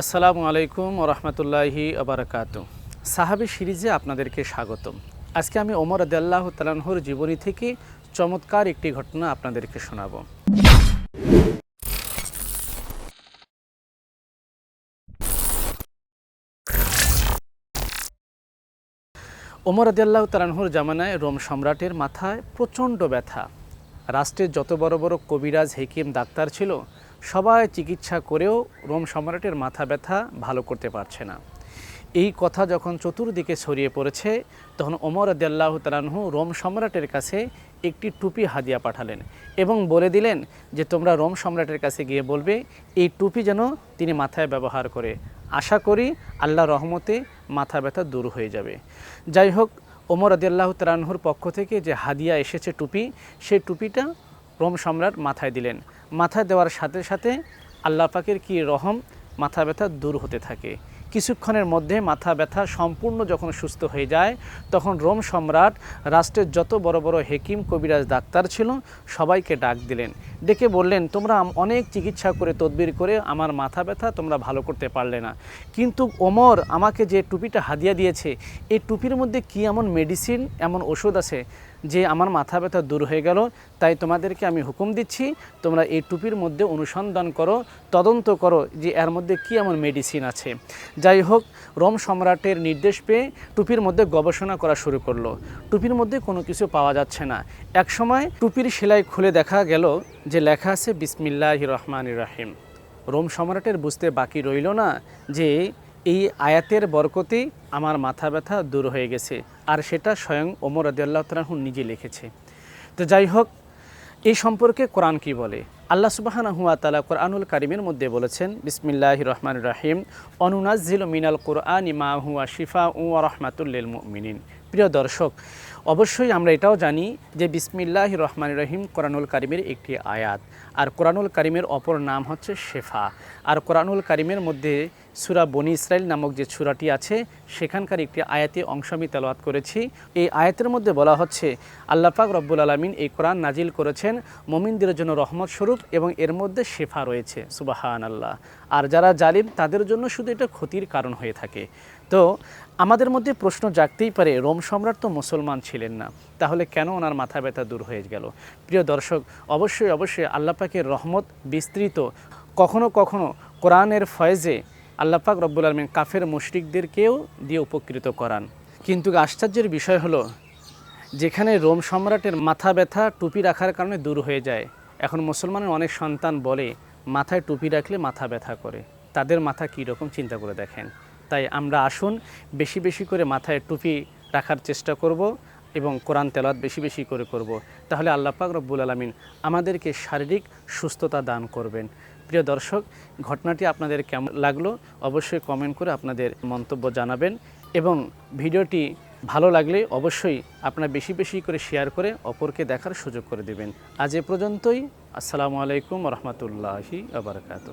আসসালামু আলাইকুম ওরহমতুল্লাহি আবরকাত সাহাবি সিরিজে আপনাদেরকে স্বাগতম। আজকে আমি ওমর আদাল্লাহ তালানহুর জীবনী থেকে চমৎকার একটি ঘটনা আপনাদেরকে শোনাবো। ওমর আদাল্লাহ তালানহুর জামানায় রোম সম্রাটের মাথায় প্রচণ্ড ব্যথা। রাষ্ট্রের যত বড় বড় কবিরাজ, হেকিম, ডাক্তার ছিল সবাই চিকিৎসা করেও রোম সম্রাটের মাথা ব্যথা ভালো করতে পারছে না। এই কথা যখন চতুর্দিকে ছড়িয়ে পড়েছে, তখন ওমর আদাল্লাহ তালানহু রোম সম্রাটের কাছে একটি টুপি হাদিয়া পাঠালেন এবং বলে দিলেন যে, তোমরা রোম সম্রাটের কাছে গিয়ে বলবে, এই টুপি যেন তিনি মাথায় ব্যবহার করে। আশা করি আল্লাহ রহমতে মাথা ব্যথা দূর হয়ে যাবে। যাই হোক, ওমর আদিয়াল্লাহ তালানহুর পক্ষ থেকে যে হাদিয়া এসেছে টুপি, সেই টুপিটা রোম সম্রাট মাথায় দিলেন। মাথায় দেওয়ার সাথে সাথে আল্লাহ পাকের কি রহম, মাথা ব্যথা দূর হতে থাকে। কিছুক্ষণের মধ্যে মাথা ব্যথা সম্পূর্ণ যখন সুস্থ হয়ে যায়, তখন রোম সম্রাট রাষ্ট্রের যত বড় বড় হেকিম, কবিরাজ, ডাক্তার ছিল, সবাইকে ডাক দিলেন। ডেকে বললেন, তোমরা অনেক চিকিৎসা করে, তদবির করে আমার মাথা ব্যথা তোমরা ভালো করতে পারলে না। কিন্তু ওমর আমাকে যে টুপিটা হাদিয়া দিয়েছে, এই টুপির মধ্যে কি এমন মেডিসিন এমন ওষুধ আছে? যে আমার মাথা ব্যথা দূর হয়ে গেল, তাই তোমাদেরকে আমি হুকুম দিচ্ছি, তোমরা এই টুপির মধ্যে অনুসন্ধান করো, তদন্ত করো যে এর মধ্যে কি এমন মেডিসিন আছে। যাই হোক, রোম সম্রাটের নির্দেশ পেয়ে টুপির মধ্যে গবেষণা করা শুরু করল। টুপির মধ্যে কোনো কিছু পাওয়া যাচ্ছে না। এক সময় টুপির সেলাই খুলে দেখা গেল যে লেখা আছে বিসমিল্লাহ রহমান রাহিম। রোম সম্রাটের বুঝতে বাকি রইল না যে এই আয়াতের বরকতে আমার মাথা ব্যথা দূর হয়ে গেছে। আর সেটা স্বয়ং ওমর আদিয়াল্লাহ তালাহু নিজে লিখেছে। তো যাই হোক, এই সম্পর্কে কোরআন কি বলে? আল্লাহ সুবাহানা তালা কোরআনুল কারিমের মধ্যে বলেছেন বিসমিল্লাহ রহমান রাহিম অনুনাজিল মিনাল কোরআন ইমা হুয়া শিফা উ রহমাতুল্লিল মিনিন প্রিয় দর্শক, অবশ্যই আমরা এটাও জানি যে বিসমিল্লাহ রহমান রহিম কোরআনুল কারিমের একটি আয়াত। আর কোরআনুল কারিমের অপর নাম হচ্ছে শেফা। আর কোরআনুল কারিমের মধ্যে সুরা বনি ইসরাইল নামক যে সুরাটি আছে, সেখানকার একটি আয়াতে অংশ আমি তেলাওয়াত করেছি। এই আয়াতের মধ্যে বলা হচ্ছে, আল্লাহ পাক রব্বুল আলমিন এই কোরআন নাজিল করেছেন, মমিনদের জন্য রহমত স্বরূপ এবং এর মধ্যে শেফা রয়েছে সুবাহান আল্লাহ আর যারা জালিম, তাদের জন্য শুধু এটা ক্ষতির কারণ হয়ে থাকে। তো, আমাদের মধ্যে প্রশ্ন জাগতেই পারে, রোম সম্রাট তো মুসলমান ছিলেন না, তাহলে কেন ওনার মাথা ব্যথা দূর হয়ে গেল? প্রিয় দর্শক, অবশ্যই অবশ্যই আল্লাহ পাকের রহমত বিস্তৃত। কখনো কখনো কোরআনের ফয়েজে আল্লাহ পাক রব্বুল আলমিন কাফের মুশরিকদেরকেও দিয়ে উপকৃত করান। কিন্তু আশ্চর্যের বিষয় হলো, যেখানে রোম সম্রাটের মাথা ব্যথা টুপি রাখার কারণে দূর হয়ে যায়, এখন মুসলমানের অনেক সন্তান বলে মাথায় টুপি রাখলে মাথা ব্যথা করে। তাদের মাথা কী রকম চিন্তা করে দেখেন। তাই আমরা আসুন, বেশি বেশি করে মাথায় টুপি রাখার চেষ্টা করব এবং কোরআন তেলাত বেশি বেশি করে করব। তাহলে আল্লাহ পাক রব্বুল আলমিন আমাদেরকে শারীরিক সুস্থতা দান করবেন। প্রিয় দর্শক, ঘটনাটি আপনাদের কেমন লাগল অবশ্যই কমেন্ট করে আপনাদের মন্তব্য জানাবেন এবং ভিডিওটি ভালো লাগলে অবশ্যই আপনারা বেশি বেশি করে শেয়ার করে অপরকে দেখার সুযোগ করে দেবেন। আজ এ পর্যন্তই। আসসালামু আলাইকুম রহমতুল্লাহি আবরকাত